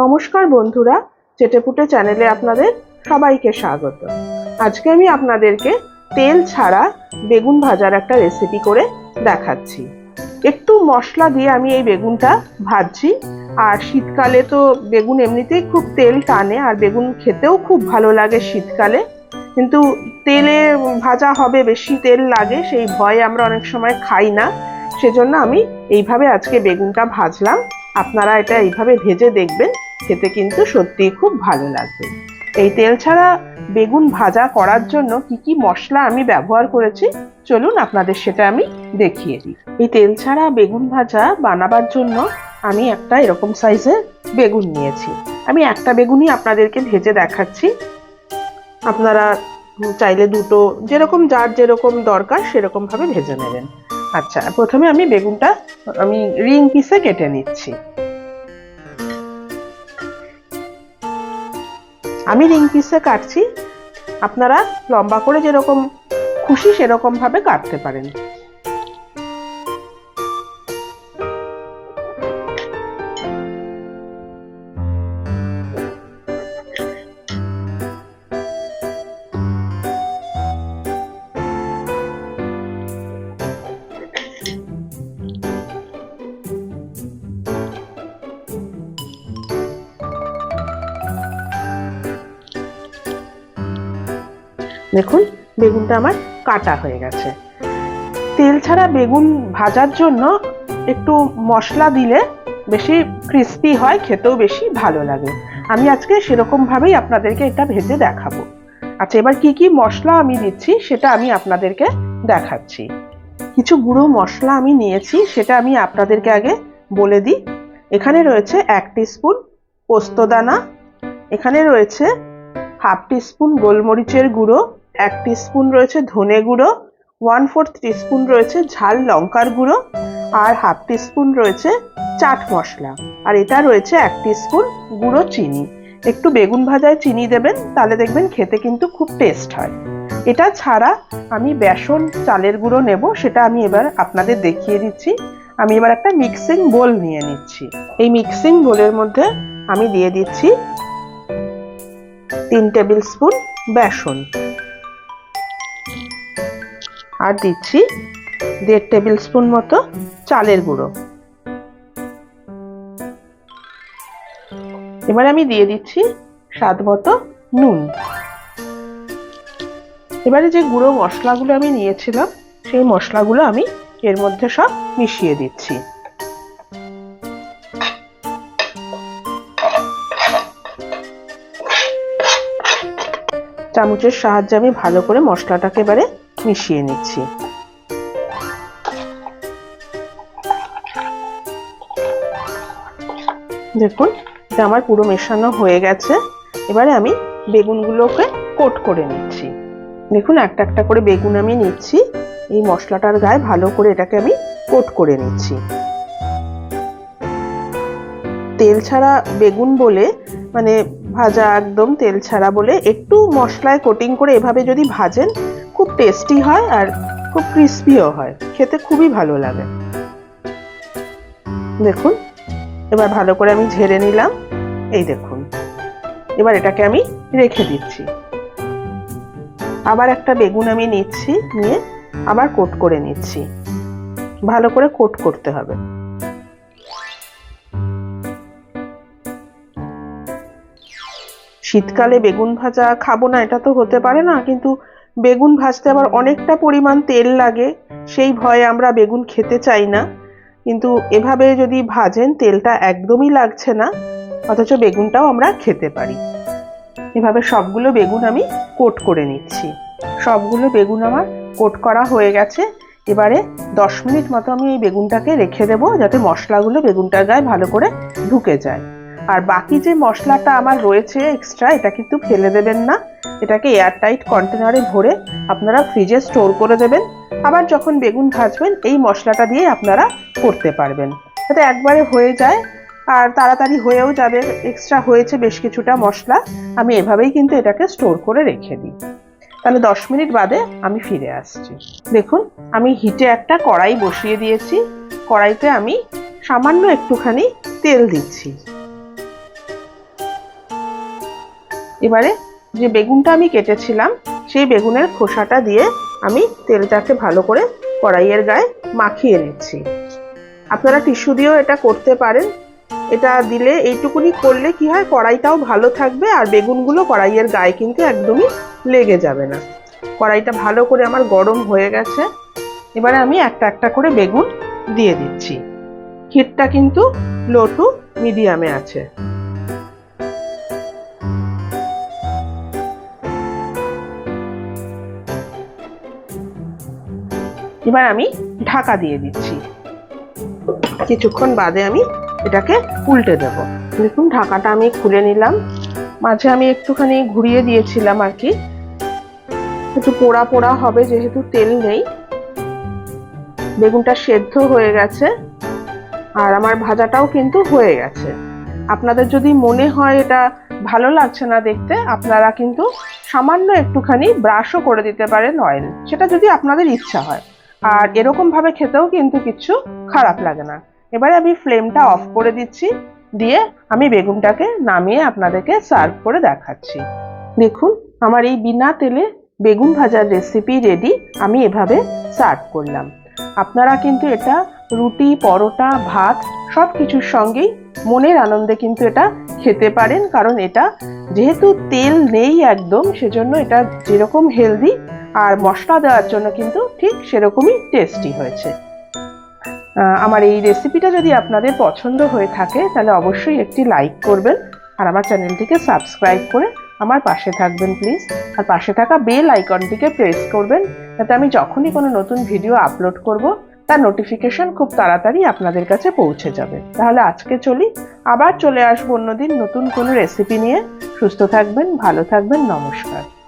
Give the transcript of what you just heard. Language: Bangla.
নমস্কার বন্ধুরা, চেটেপুটে চ্যানেলে আপনাদের সবাইকে স্বাগত। আজকে আমি আপনাদেরকে তেল ছাড়া বেগুন ভাজার একটা রেসিপি করে দেখাচ্ছি। একটু মশলা দিয়ে আমি এই বেগুনটা ভাজছি, আর শীতকালে তো বেগুন এমনিতেই খুব তেল টানে, আর বেগুন খেতেও খুব ভালো লাগে শীতকালে। কিন্তু তেলে ভাজা হবে, বেশি তেল লাগে, সেই ভয়ে আমরা অনেক সময় খাই না। সেজন্য আমি এইভাবে আজকে বেগুনটা ভাজলাম। আপনারা এটা এইভাবে ভেজে দেখবেন। খেতে কিন্তু সত্যিই খুব ভালো লাগবে। এই তেল ছাড়া বেগুন ভাজা করার জন্য কি কি মশলা আমি ব্যবহার করেছি, চলুন আপনাদের সেটা আমি দেখিয়ে দিই। এই তেল ছাড়া বেগুন ভাজা বানাবার জন্য আমি একটা এরকম সাইজের বেগুন নিয়েছি। আমি একটা বেগুনই আপনাদেরকে ভেজে দেখাচ্ছি। আপনারা চাইলে দুটো, যেরকম যার যেরকম দরকার সেরকমভাবে ভেজে নেবেন। আচ্ছা প্রথমে আমি বেগুনটা, আমি রিং পিসে কেটে নিচ্ছি। আমি রিং পিসে কাটছি। আপনারা লম্বা করে যেরকম খুশি সেরকমভাবে কাটতে পারেন। দেখুন, বেগুনটা আমার কাটা হয়ে গেছে। তেল ছাড়া বেগুন ভাজার জন্য একটু মশলা দিলে বেশি ক্রিস্পি হয়, খেতেও বেশি ভালো লাগে। আমি আজকে সেরকম ভাবেই আপনাদেরকে এটা ভেজে দেখাবো। আচ্ছা এবার কি কি মশলা আমি দিচ্ছি সেটা আমি আপনাদেরকে দেখাচ্ছি। কিছু গুঁড়ো মশলা আমি নিয়েছি, সেটা আমি আপনাদেরকে আগে বলে দিই। এখানে রয়েছে এক স্পুন পোস্তদানা, এখানে রয়েছে হাফ টিস্পুন গোলমরিচের গুঁড়ো এক স্পুন রয়েছে ধনে গুঁড়ো ওয়ান ফোর্থ টিস্পুন রয়েছে ঝাল লঙ্কার গুঁড়ো আর হাফ টিস্পুন রয়েছে চাট মশলা। আর এটা রয়েছে এক স্পুন গুঁড়ো চিনি। একটু বেগুন ভাজায় চিনি দেবেন, তাহলে দেখবেন খেতে কিন্তু খুব টেস্ট হয়। এটা ছাড়া আমি বেসন, চালের গুঁড়ো নেব, সেটা আমি এবার আপনাদের দেখিয়ে দিচ্ছি। আমি এবার একটা মিক্সিং বোল নিয়ে নিচ্ছি। এই মিক্সিং বোলের মধ্যে আমি দিয়ে দিচ্ছি তিন টেবিল স্পুন বেসন। আর দিচ্ছি দেড় টেবিল স্পুন মতো চালের গুঁড়ো। এবার আমি দিয়ে দিচ্ছি স্বাদ মতো নুন। এবারে যে গুঁড়ো মশলাগুলো আমি নিয়েছিলাম, সেই মশলাগুলো আমি এর মধ্যে সব মিশিয়ে দিচ্ছি। চামচের সাহায্যে আমি ভালো করে মশলাটাকে এবারে মিশিয়ে নিচ্ছি। দেখুন, এটা আমার পুরো মেশানো হয়ে গেছে। এবারে আমি বেগুনগুলোকে কোট করে নিচ্ছি। দেখুন, একটা একটা করে বেগুন আমি নিচ্ছি। এই মশলাটার গায়ে ভালো করে এটাকে আমি কোট করে নিচ্ছি। তেল ছাড়া বেগুন বলে মানে ভাজা একদম তেল ছাড়া বলে, একটু মশলায় কোটিং করে এভাবে যদি ভাজেন খুব টেস্টি হয় আর খুব ক্রিস্পিও হয়। খেতে খুবই ভালো লাগে। দেখুন, এবার ভালো করে আমি ঝেড়ে নিলাম। এই দেখুন, এবার এটাকে আমি রেখে দিচ্ছি। আবার একটা বেগুন আমি নিচ্ছি, নিয়ে আবার কোট করে নিচ্ছি। ভালো করে কোট করতে হবে। শীতকালে বেগুন ভাজা খাব না, এটা তো হতে পারে না, কিন্তু বেগুন ভাজতে আবার অনেকটা পরিমাণ তেল লাগে সেই ভয়ে আমরা বেগুন খেতে চাই না। কিন্তু এভাবে যদি ভাজেন তেলটা একদমই লাগছে না অথচ বেগুনটাও আমরা খেতে পারি। এভাবে সবগুলো বেগুন আমি কোট করে নিচ্ছি। সবগুলো বেগুন আমার কোট করা হয়ে গেছে। এবারে দশ মিনিট মতো আমি এই বেগুনটাকে রেখে দেবো যাতে মশলাগুলো বেগুনটার গায়ে ভালো করে ঢুকে যায়। আর বাকি যে মশলাটা আমার রয়েছে এক্সট্রা এটা কিন্তু ফেলে দেবেন না। এটাকে এয়ারটাইট কন্টেনারে ভরে আপনারা ফ্রিজে স্টোর করে দেবেন। আবার যখন বেগুন ভাজবেন, এই মশলাটা দিয়ে আপনারা করতে পারবেন। যাতে একবারে হয়ে যায়, আর তাড়াতাড়ি হয়েও যাবে। এক্সট্রা হয়েছে বেশ কিছুটা মশলা, আমি এভাবেই কিন্তু এটাকে স্টোর করে রেখে দিই। তাহলে দশ মিনিট বাদে আমি ফিরে আসছি। দেখুন, আমি হিটে একটা কড়াই বসিয়ে দিয়েছি। কড়াইতে আমি সামান্য একটুখানি তেল দিচ্ছি। এবারে যে বেগুনটা আমি কেটেছিলাম, সেই বেগুনের খোসাটা দিয়ে আমি তেলটাকে ভালো করে কড়াইয়ের গায়ে মাখিয়ে নিচ্ছি। আপনারা টিস্যু দিয়েও এটা করতে পারেন। এটা দিলে এইটুকুনি করলে কি হয়, কড়াইটাও ভালো থাকবে আর বেগুনগুলো কড়াইয়ের গায়ে কিন্তু একদমই লেগে যাবে না। কড়াইটা ভালো করে আমার গরম হয়ে গেছে। এবারে আমি একটা একটা করে বেগুন দিয়ে দিচ্ছি। হিটটা কিন্তু লো টু মিডিয়ামে আছে। এবার আমি ঢাকা দিয়ে দিচ্ছি। কিছুক্ষণ বাদে আমি এটাকে উল্টে দেব। দেখুন, ঢাকাটা আমি খুলে নিলাম। মাঝে আমি একটুখানি ঘুরিয়ে দিয়েছিলাম আর কি। একটু পোড়া পোড়া হবে, যেহেতু তেল নেই। বেগুনটা সেদ্ধ হয়ে গেছে। আর আমার ভাজাটাও কিন্তু হয়ে গেছে। আপনাদের যদি মনে হয় এটা ভালো লাগছে না দেখতে, আপনারা কিন্তু সামান্য একটুখানি ব্রাশও করে দিতে পারেন অয়েল। সেটা যদি আপনাদের ইচ্ছা হয়। আর এরকম ভাবে খেতেও কিন্তু কিছু খারাপ লাগে না। এবারে আমি ফ্লেমটা অফ করে দিচ্ছি, দিয়ে আমি বেগুনটাকে নামিয়ে আপনাদেরকে সার্ভ করে দেখাচ্ছি। দেখুন, আমার এই বিনা তেলে বেগুন ভাজার রেসিপি রেডি আমি এভাবে সার্ভ করলাম। আপনারা কিন্তু এটা রুটি, পরোটা, ভাত সব কিছুর সঙ্গেই মনের আনন্দে কিন্তু এটা খেতে পারেন, কারণ এটা যেহেতু তেল নেই একদম, সেজন্য এটা যেরকম হেলদি আর মশলা দেওয়ার জন্য কিন্তু ঠিক সেরকমই টেস্টি হয়েছে। আমার এই রেসিপিটা যদি আপনাদের পছন্দ হয়ে থাকে, তাহলে অবশ্যই একটি লাইক করবেন আর আমার চ্যানেলটিকে সাবস্ক্রাইব করে আমার পাশে থাকবেন প্লিজ আর পাশে থাকা বেল আইকনটিকে প্রেস করবেন যাতে আমি যখনই কোনো নতুন ভিডিও আপলোড করব, তার নোটিফিকেশন খুব তাড়াতাড়ি আপনাদের কাছে পৌঁছে যাবে। তাহলে আজকে চলি, আবার চলে আসব অন্যদিন নতুন কোনো রেসিপি নিয়ে। সুস্থ থাকবেন, ভালো থাকবেন, নমস্কার।